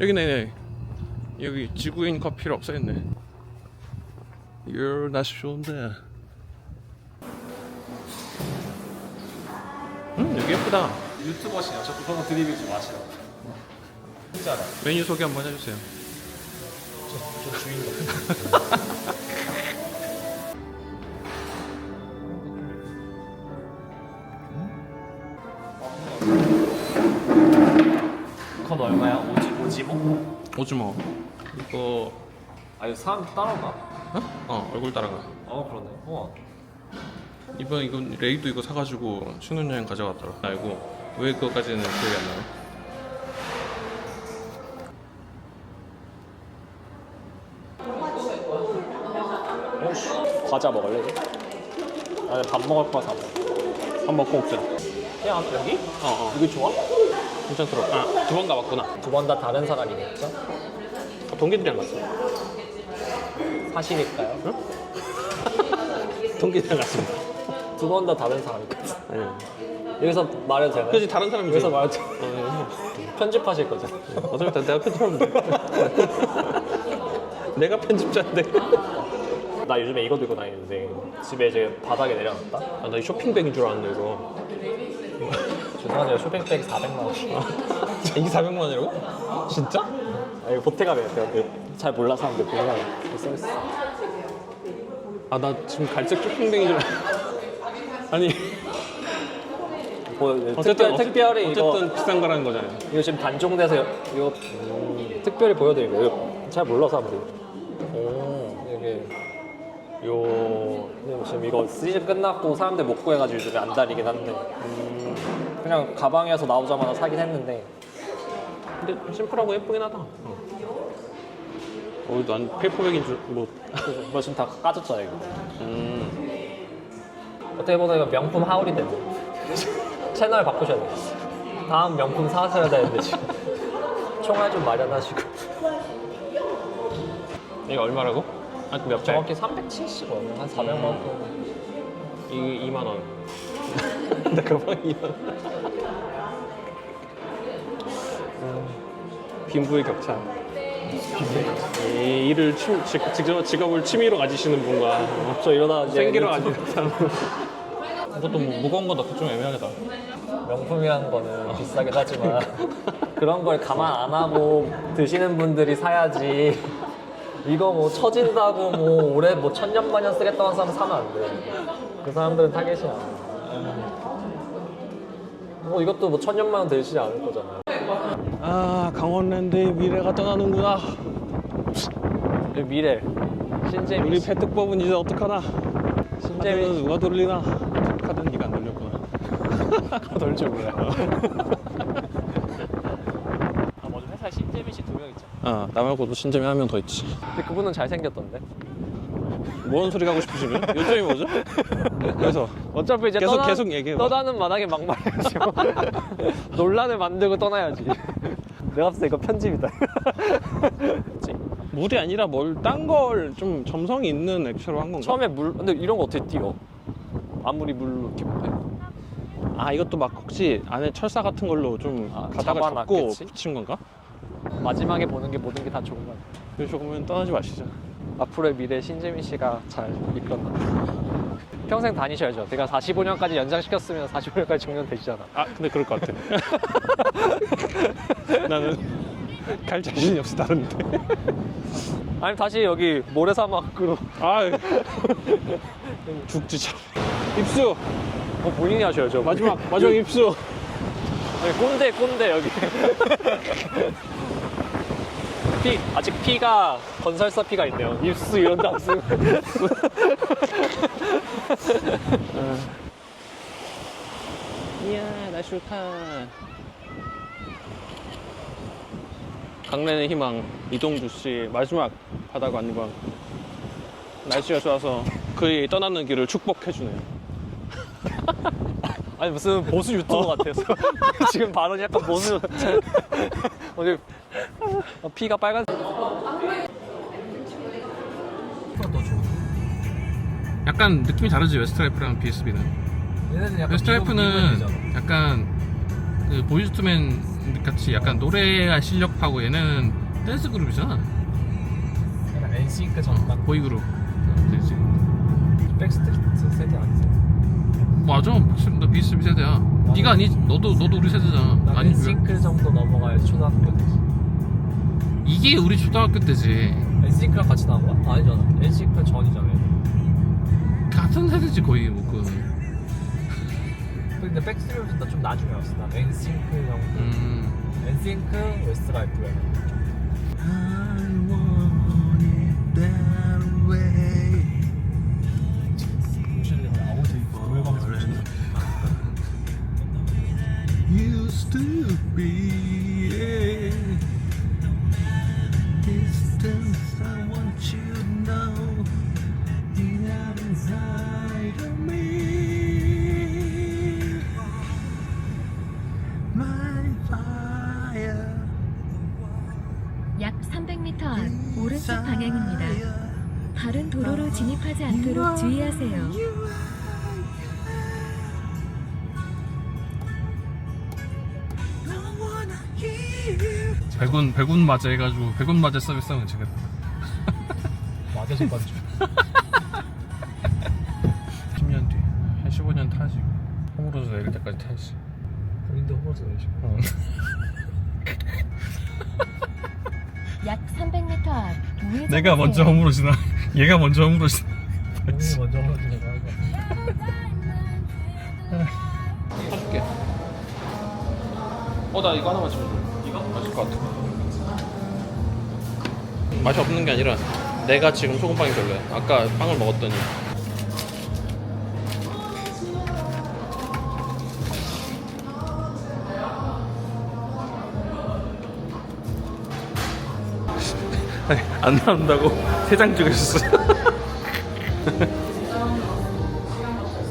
여기네 여기 지구인 커피를 없애했네 이야 날씨 좋은데 음 여기 예쁘다 유튜버시냐? 자꾸 그런 거 드리블지 마시라고. 진짜다. 메뉴 소개 한번 해주세요 저, 저 주인공. 건 얼마야? 오지 오지모? 오즈모 이거 아 이거 사람 따라가? 어? 어 얼굴 따라가 어 그러네. 우와. 이번 이거 레이도 이거 사가지고 신혼여행 가져갔더라 알고 왜 그거까지는 기억이 안 나요? 과자 먹을래? 아니 밥 먹을 거야 다 먹어. 밥 먹고 먹자 그냥 여기? 어어 이거 좋아? 괜찮더라 아두 번 가봤구나 두 번 다 다른 사람이겠죠? 동기들이랑 갔어 사실일까요? 동기들이랑 갔습니다 두 번 다 다른 사람이겠죠? 네. 여기서 말해도 되나요? 그지 다른 사람이지 여기서 말해도 어, 편집하실 거죠? 어차피 다 내가 편집하면 돼 내가 편집자인데 나 요즘에 이거 들고 다니는데 집에 이제 바닥에 내려놨다? 아, 나이 쇼핑백인 줄 알았는데 이거 죄송한데요. 쇼핑백이 400만 원. 이게 400만 원이라고? 진짜? 아 이거 보태가 돼요. 잘 몰라 사람들 보태가 써있어. 아 나 지금 갈색 쇼핑백인 줄 아니. 뭐, 어쨌든 특별, 어째- 특별히 어쨌든 이거 비싼 거라는 거잖아요. 이거 지금 단종돼서 이거 음, 특별히 보여드리고 이거 잘 몰라 사람들이 오. 이게 요 근데 지금 이거 시즌 끝났고 사람들 못 구해가지고 요즘에 안 다니긴 한데. 음, 그냥 가방에서 나오자마자 사긴 했는데. 근데 심플하고 예쁘긴 하다. 어, 어, 난 페이퍼백인 줄뭐. 뭐 지금 다 까졌잖아 이거. 음. 어떻게 보면 이거 명품 하울이 됐네. 채널 바꾸셔야 돼요. 다음 명품 사셔야 되는데 지금. 총알 좀 마련하시고. 이거 얼마라고? 아, 몇 장? 정확히 370원. 한 400만 원 이 2만 원. 내 가방 2만 원. 빈부의 격차. 이 일을 침, 직, 직접 직업을 취미로 가지시는 분과 어, 저 이러다 이제 생계로 가지는 사람. 그것도 뭐 무거운 거 넣기 좀 애매하겠다. 명품이라는 거는 비싸긴 하지만 그런 걸 감안 안 하고 드시는 분들이 사야지 이거 뭐 처진다고 뭐 올해 뭐 천년만년 쓰겠다고 하는 사람 사면 안 돼. 그 사람들은 타겟이야. 뭐 이것도 뭐 천년만년 되지 않을 거잖아. 아 강원랜드의 미래가 떠나는구나. 미래 신재미 우리 씨. 패득법은 이제 어떡하나? 카드는 누가 돌리나? 카드는 네가 안 돌렸구나. 돌줄 몰라요. 아 먼저 회사에 신재미 씨두 명 있잖아. 아, 나 말고도 신점이 한명 더 있지. 근데 그분은 잘생겼던데. 뭔 소리 하고 싶으시면? 요점이 뭐죠? 그래서 어차피 이제 계속- 떠나, 계속 얘기해 봐. 떠나는 마당에 막말해야지 논란을 만들고 떠나야지 내가 봤을 때 이거 편집이다 물이 아니라 뭘 딴 걸 좀 점성이 있는 액체로 한 건가? 처음에 물 근데 이런 거 어떻게 띄어 아무리 물로 이렇게 해아 이것도 막 혹시 안에 철사 같은 걸로 좀 아, 가닥을 잡고 잡아놨겠지? 붙인 건가? 마지막에 보는 게 모든 게 다 좋은 거야 그래서 그러면 떠나지 마시자. 앞으로의 미래 신재민 씨가 잘 이끌었나 평생 다니셔야죠 내가 45년까지 연장시켰으면 45년까지 정년되시잖아 아 근데 그럴 것 같아. 나는 갈 자신이 없어 다른데. 아니 다시 여기 모래사막으로 아 죽지 참. 입수 뭐 본인이 하셔야죠 마지막 마지막 입수. 여기 꼰대 꼰대 여기 피 아직 피가 건설사 피가 있네요 입수 이런 데안 쓰고 이야 날씨 좋다. 강랜의 희망 이동주 씨 마지막 바다 관광. 날씨가 좋아서 그의 떠나는 길을 축복해주네요. 아니 무슨 보수 유튜버 같아서 지금 발언이 약간 보수 어디 어, 피가 빨간색 약간 느낌이 다르지 웨스트라이프랑 BSB는. 얘네는 약간 웨스트라이프는 약간 그 보이즈투맨 같이 약간 노래할 실력하고 얘는 댄스 그룹이잖아. 약간 엔싱크 전반 보이 그룹. 되지. 백스트리트 세대 아니세요? 맞아. 지금 나 비슷 세대야. 네가 아니 너도 너도 우리 세대잖아. 난 아니 왜? 엔싱크 정도 넘어가야 초등학교 때지 이게 우리 초등학교 때지. 엔싱크랑 같이 나온 거야? 아니잖아 엔싱크 전이잖아 같은 세대지 거의 뭐 그. 근데 백스트리트는 나좀 나중에 왔어 나 엔싱크 정도 음. 엔싱크 웨스트라이프야 음실님은 오른쪽 방향입니다. 다른 도로로 진입하지 않도록 주의하세요. 백운 백운 맞아 해가지고 백운 맞아 서비스 하면 되겠다 맞아서 빠져 10년 뒤, 한 15년 타지. 홈으로서 내릴 때까지 타지. 본인도 호버스 내시 어. 내가 먼저 홈으로 지나. 얘가 먼저 홈으로 지나. 본인이 먼저 호버스라고 할거 사줄게. 어, 나 이거 하나만 집어줘. 이거? 맛있을 것 같아. 맛이 없는 게 아니라 내가 지금 소금빵이 별로야. 아까 빵을 먹었더니. 안 나온다고 세 장 찍으셨어.